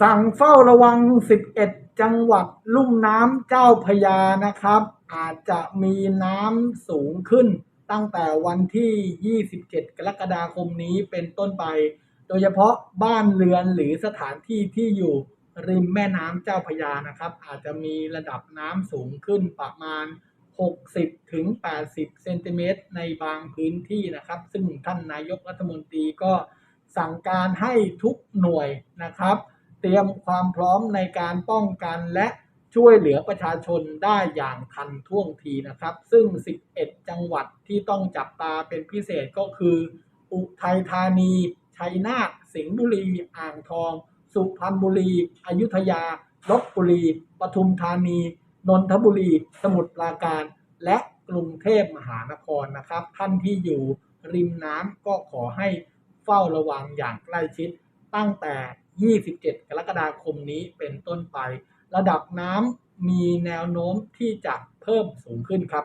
สั่งเฝ้าระวัง 11 จังหวัดลุ่มน้ำเจ้าพยานะครับ อาจจะมีน้ำสูงขึ้นตั้งแต่วันที่ 27 กรกฎาคมนี้เป็นต้นไป โดยเฉพาะบ้านเรือนหรือสถานที่ที่อยู่ริมแม่น้ำเจ้าพยานะครับ อาจจะมีระดับน้ำสูงขึ้นประมาณ 60ถึง80 เซนติเมตรในบางพื้นที่นะครับ ซึ่งท่านนายกรัฐมนตรีก็สั่งการให้ทุกหน่วยนะครับ เตรียมความพร้อมในการป้องกันและช่วยเหลือประชาชนได้อย่างทันท่วงทีนะครับ ซึ่ง 11 จังหวัดที่ต้องจับตาเป็นพิเศษก็คือ อุทัยธานี ชัยนาท สิงห์บุรี อ่างทอง สุพรรณบุรี อยุธยาลบบุรี ปทุมธานี นนทบุรี สมุทรปราการ และกรุงเทพมหานครนะครับ ท่านที่อยู่ริมน้ำก็ขอให้เฝ้าระวังอย่างใกล้ชิดตั้งแต่ 27 กรกฎาคมนี้เป็นต้นไประดับน้ำมีแนวโน้มที่จะเพิ่มสูงขึ้นครับ